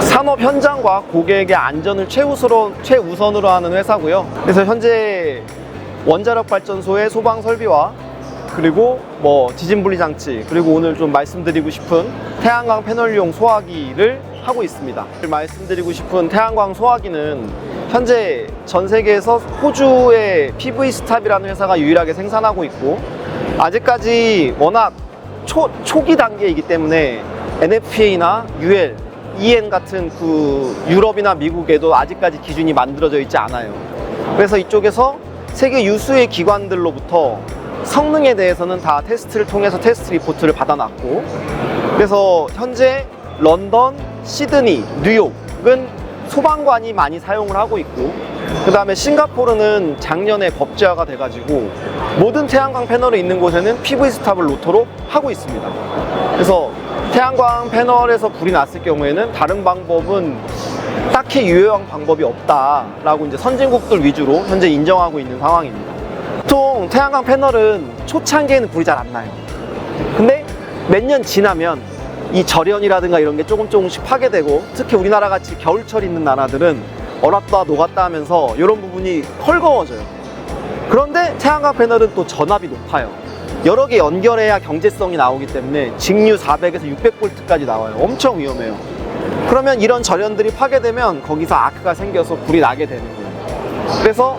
사업 현장과 고객의 안전을 최우선으로, 최우선으로 하는 회사고요. 그래서 현재 원자력 발전소의 소방 설비와 그리고 뭐 지진 분리 장치 그리고 오늘 좀 말씀드리고 싶은 태양광 패널용 소화기를 하고 있습니다. 말씀드리고 싶은 태양광 소화기는 현재 전 세계에서 호주의 PV 스탑이라는 회사가 유일하게 생산하고 있고 아직까지 워낙 초, 초기 단계이기 때문에 NFPA나 UL, EN 같은 그 유럽이나 미국에도 아직까지 기준이 만들어져 있지 않아요. 그래서 이쪽에서 세계 유수의 기관들로부터 성능에 대해서는 다 테스트를 통해서 테스트 리포트를 받아놨고 그래서 현재 런던, 시드니, 뉴욕은 소방관이 많이 사용을 하고 있고 그 다음에 싱가포르는 작년에 법제화가 돼가지고 모든 태양광 패널이 있는 곳에는 PV 스탑을 로터로 하고 있습니다. 그래서 태양광 패널에서 불이 났을 경우에는 다른 방법은 딱히 유효한 방법이 없다라고 이제 선진국들 위주로 현재 인정하고 있는 상황입니다. 보통 태양광 패널은 초창기에는 불이 잘 안 나요. 근데 몇 년 지나면 이 절연이라든가 이런 게 조금 조금씩 파괴되고 특히 우리나라 같이 겨울철 있는 나라들은 얼었다 녹았다 하면서 이런 부분이 헐거워져요. 그런데 태양광 패널은 또 전압이 높아요. 여러 개 연결해야 경제성이 나오기 때문에 직류 400에서 600볼트까지 나와요. 엄청 위험해요. 그러면 이런 절연들이 파괴되면 거기서 아크가 생겨서 불이 나게 되는 거예요. 그래서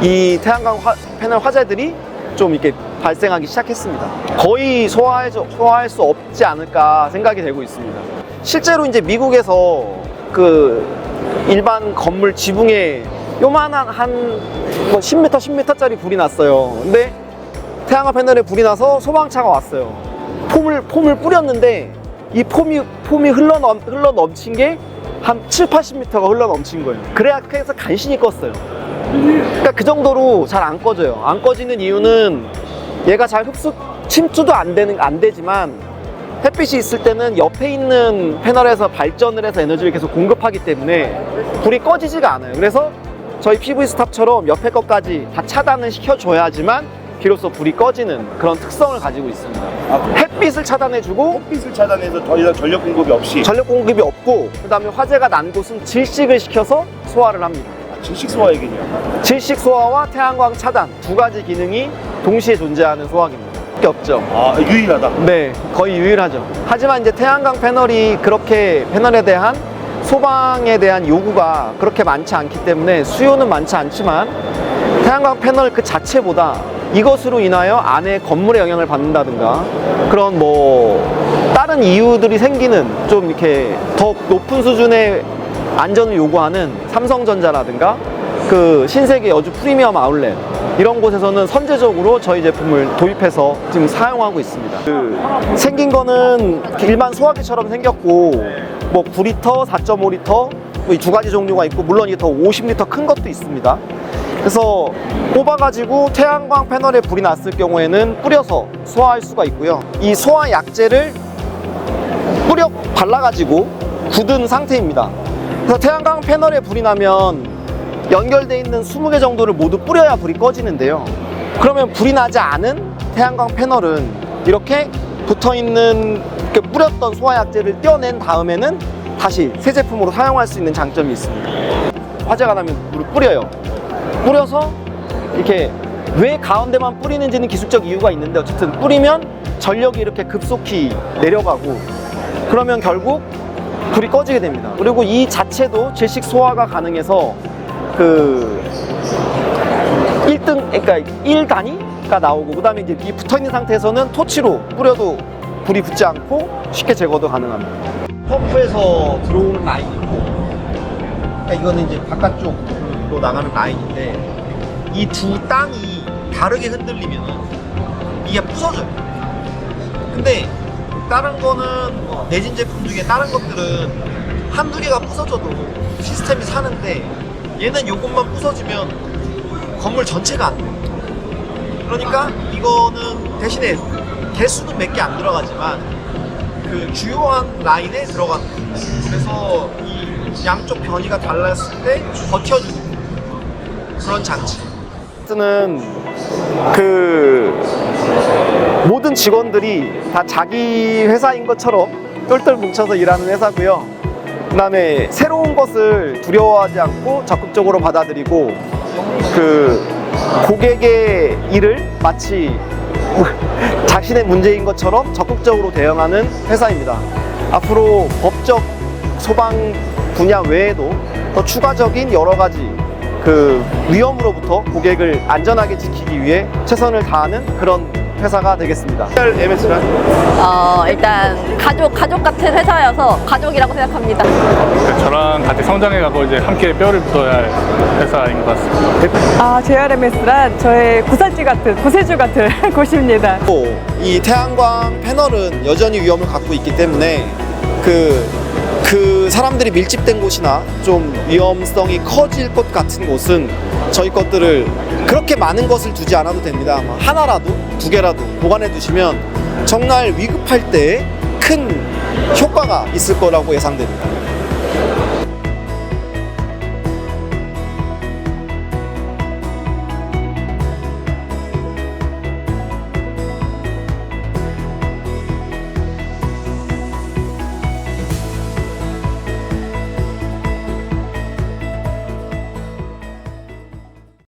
이 태양광 화- 패널 화재들이 좀 이렇게 발생하기 시작했습니다. 거의 소화할, 수- 소화할 수 없지 않을까 생각이 되고 있습니다. 실제로 이제 미국에서 그 일반 건물 지붕에 요만한 한뭐 10m, 10m짜리 불이 났어요. 근데 태양광 패널에 불이 나서 소방차가 왔어요. 폼을, 폼을 뿌렸는데 이 폼이, 폼이 흘러, 넘, 흘러 넘친 게 한 7, 80m가 흘러 넘친 거예요. 그래야 그래서 간신히 껐어요. 그러니까 그 정도로 잘 안 꺼져요. 안 꺼지는 이유는 얘가 잘 흡수, 침투도 안 되는, 안 되지만 햇빛이 있을 때는 옆에 있는 패널에서 발전을 해서 에너지를 계속 공급하기 때문에 불이 꺼지지가 않아요. 그래서 저희 PV 스탑처럼 옆에 것까지 다 차단을 시켜줘야지만 비로소 불이 꺼지는 그런 특성을 가지고 있습니다. 아, 햇빛을 차단해주고 햇빛을 차단해서 더 이상 전력 공급이 없이 전력 공급이 없고 그다음에 화재가 난 곳은 질식을 시켜서 소화를 합니다. 아, 질식 소화액이네요. 질식 소화와 태양광 차단 두 가지 기능이 동시에 존재하는 소화기입니다. 밖에 없죠. 아 유일하다. 네, 거의 유일하죠. 하지만 이제 태양광 패널이 그렇게 패널에 대한 소방에 대한 요구가 그렇게 많지 않기 때문에 수요는 많지 않지만 태양광 패널 그 자체보다 이것으로 인하여 안에 건물에 영향을 받는다든가 그런 뭐 다른 이유들이 생기는 좀 이렇게 더 높은 수준의 안전을 요구하는 삼성전자라든가 그 신세계 여주 프리미엄 아울렛 이런 곳에서는 선제적으로 저희 제품을 도입해서 지금 사용하고 있습니다. 그 생긴 거는 일반 소화기처럼 생겼고 뭐 9리터, 4.5리터 뭐 이두 가지 종류가 있고 물론 이게 더 50리터 큰 것도 있습니다. 그래서 꼽아가지고 태양광 패널에 불이 났을 경우에는 뿌려서 소화할 수가 있고요. 이 소화 약제를 뿌려 발라가지고 굳은 상태입니다. 그래서 태양광 패널에 불이 나면 연결돼 있는 20개 정도를 모두 뿌려야 불이 꺼지는데요. 그러면 불이 나지 않은 태양광 패널은 이렇게 붙어 있는 그 뿌렸던 소화약제를 떼어낸 다음에는 다시 새 제품으로 사용할 수 있는 장점이 있습니다. 화재가 나면 물을 뿌려요. 뿌려서 이렇게 왜 가운데만 뿌리는지는 기술적 이유가 있는데 어쨌든 뿌리면 전력이 이렇게 급속히 내려가고 그러면 결국 불이 꺼지게 됩니다. 그리고 이 자체도 질식 소화가 가능해서 그 1등, 그러니까 1단위가 나오고 그다음에 이제 이 붙어 있는 상태에서는 토치로 뿌려도 불이 붙지 않고 쉽게 제거도 가능합니다. 펌프에서 들어오는 라인이고, 그러니까 이거는 이제 바깥쪽 으로 나가는 라인인데 이 두 땅이 다르게 흔들리면 이게 부서져요. 근데 다른 거는 뭐 내진 제품 중에 다른 것들은 한두 개가 부서져도 시스템이 사는데 얘는 요것만 부서지면 건물 전체가 안 돼요. 그러니까 이거는 대신에 개수는 몇 개 안 들어가지만 그 주요한 라인에 들어가는 거예요. 그래서 이 양쪽 변이가 달랐을 때 버텨주는 그런 장치. 는 그 모든 직원들이 다 자기 회사인 것처럼 똘똘 뭉쳐서 일하는 회사고요. 그다음에 새로운 것을 두려워하지 않고 적극적으로 받아들이고 그 고객의 일을 마치 자신의 문제인 것처럼 적극적으로 대응하는 회사입니다. 앞으로 법적 소방 분야 외에도 더 추가적인 여러 가지 그 위험으로부터 고객을 안전하게 지키기 위해 최선을 다하는 그런 회사가 되겠습니다. MS는 어, 일단 가족 가족 같은 회사여서 가족이라고 생각합니다. 저랑 같이 성장해가고 이제 함께 뼈를 묻어야 할 회사인 것 같습니다. 아, JRMS란 저의 구사지 같은, 구세주 같은 곳입니다. 또이 태양광 패널은 여전히 위험을 갖고 있기 때문에 그, 그 사람들이 밀집된 곳이나 좀 위험성이 커질 것 같은 곳은 저희 것들을 그렇게 많은 것을 두지 않아도 됩니다. 뭐 하나라도 두 개라도 보관해 두시면 정말 위급할 때 큰 효과가 있을 거라고 예상됩니다.